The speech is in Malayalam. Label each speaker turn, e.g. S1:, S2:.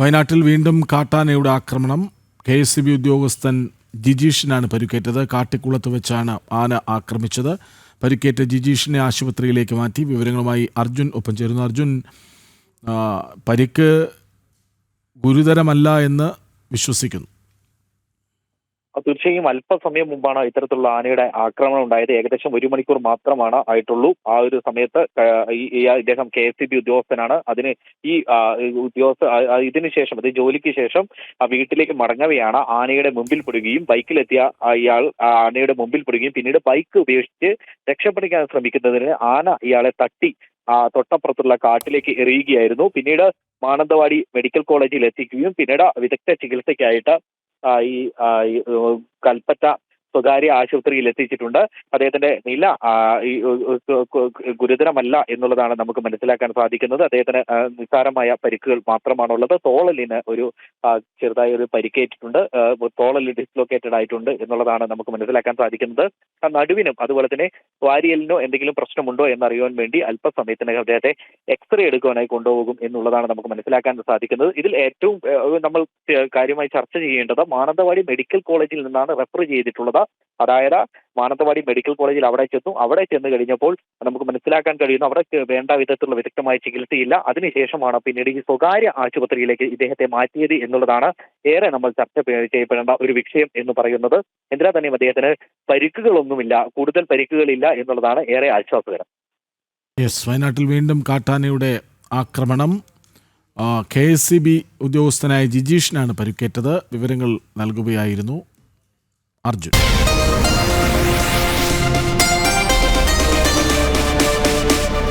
S1: വയനാട്ടിൽ വീണ്ടും കാട്ടാനയുടെ ആക്രമണം. കെ എസ് സി ബി ഉദ്യോഗസ്ഥൻ ജിജീഷിനാണ് പരിക്കേറ്റത്. കാട്ടിക്കുളത്ത് വെച്ചാണ് ആന ആക്രമിച്ചത്. പരിക്കേറ്റ ജിജീഷിനെ ആശുപത്രിയിലേക്ക് മാറ്റി. വിവരങ്ങളുമായി അർജുൻ ഒപ്പം ചേരുന്നു. അർജുൻ പരിക്ക് ഗുരുതരമല്ല എന്ന് വിശ്വസിക്കുന്നു.
S2: തീർച്ചയായും അല്പസമയം മുമ്പാണ് ഇത്തരത്തിലുള്ള ആനയുടെ ആക്രമണം ഉണ്ടായത്. ഏകദേശം ഒരു മണിക്കൂർ മാത്രമാണ് ആയിട്ടുള്ളൂ. ആ ഒരു സമയത്ത് ഇദ്ദേഹം കെ എസ് ബി ഉദ്യോഗസ്ഥനാണ്. അതിന് ഈ ഉദ്യോഗസ്ഥ ആ, ആ, ശേഷം അത് ജോലിക്ക് ശേഷം വീട്ടിലേക്ക് മടങ്ങവെയാണ് ആനയുടെ മുമ്പിൽ പെടുകയും ബൈക്കിലെത്തിയ ഇയാൾ ആനയുടെ മുമ്പിൽ പെടുകയും പിന്നീട് ബൈക്ക് ഉപയോഗിച്ച് രക്ഷപ്പെടിക്കാൻ ശ്രമിക്കുന്നതിന് ആന ഇയാളെ തട്ടി തൊട്ടപ്പുറത്തുള്ള കാട്ടിലേക്ക് എറിയുകയായിരുന്നു. പിന്നീട് മാനന്തവാടി മെഡിക്കൽ കോളേജിൽ എത്തിക്കുകയും പിന്നീട് വിദഗ്ധ ചികിത്സയ്ക്കായിട്ട് ആ, ഈ ആ, ഈ, ഏഹ്, കൽപ്പറ്റ സ്വകാര്യ ആശുപത്രിയിൽ എത്തിച്ചിട്ടുണ്ട്. അദ്ദേഹത്തിന്റെ നില ഗുരുതരമല്ല എന്നുള്ളതാണ് നമുക്ക് മനസ്സിലാക്കാൻ സാധിക്കുന്നത്. അദ്ദേഹത്തിന് നിസ്സാരമായ പരിക്കുകൾ മാത്രമാണുള്ളത്. തോളലിന് ഒരു ചെറുതായി ഒരു പരിക്കേറ്റിട്ടുണ്ട്. തോളൽ ഡിസ്ലോക്കേറ്റഡ് ആയിട്ടുണ്ട് എന്നുള്ളതാണ് നമുക്ക് മനസ്സിലാക്കാൻ സാധിക്കുന്നത്. നടുവിനും അതുപോലെ തന്നെ വാരിയലിനോ എന്തെങ്കിലും പ്രശ്നമുണ്ടോ എന്നറിയാൻ വേണ്ടി അല്പസമയത്തിനകം അദ്ദേഹത്തെ എക്സ്റേ എടുക്കുവാനായി കൊണ്ടുപോകും എന്നുള്ളതാണ് നമുക്ക് മനസ്സിലാക്കാൻ സാധിക്കുന്നത്. ഇതിൽ ഏറ്റവും നമ്മൾ കാര്യമായി ചർച്ച ചെയ്യേണ്ടത് മാനന്തവാടി മെഡിക്കൽ കോളേജിൽ നിന്നാണ് റെഫർ ചെയ്തിട്ടുള്ളത്. അതായത് മാനന്തവാടി മെഡിക്കൽ കോളേജിൽ അവിടെ ചെന്നു. അവിടെ ചെന്ന് കഴിഞ്ഞപ്പോൾ നമുക്ക് മനസ്സിലാക്കാൻ കഴിയുന്നു അവിടെ വേണ്ട വിധത്തിലുള്ള വിദഗ്ധമായ ചികിത്സയില്ല. അതിനുശേഷമാണ് പിന്നീട് ഈ സ്വകാര്യ ആശുപത്രിയിലേക്ക് ഇദ്ദേഹത്തെ മാറ്റിയത് എന്നുള്ളതാണ് ഏറെ നമ്മൾ ചർച്ച ചെയ്യപ്പെടേണ്ട ഒരു വിഷയം എന്ന് പറയുന്നത്. എന്തിനാ തന്നെയും അദ്ദേഹത്തിന് പരിക്കുകളൊന്നുമില്ല. കൂടുതൽ പരിക്കുകളില്ല എന്നുള്ളതാണ് ഏറെ ആശ്വാസകരം.
S1: യെസ് വയനാട്ടിൽ വീണ്ടും കാട്ടാനയുടെ ആക്രമണം. കെ എസ് സി ബി ഉദ്യോഗസ്ഥനായ ജിജീഷിനാണ് പരിക്കേറ്റത്. വിവരങ്ങൾ നൽകുകയായിരുന്നു. അർജുൻ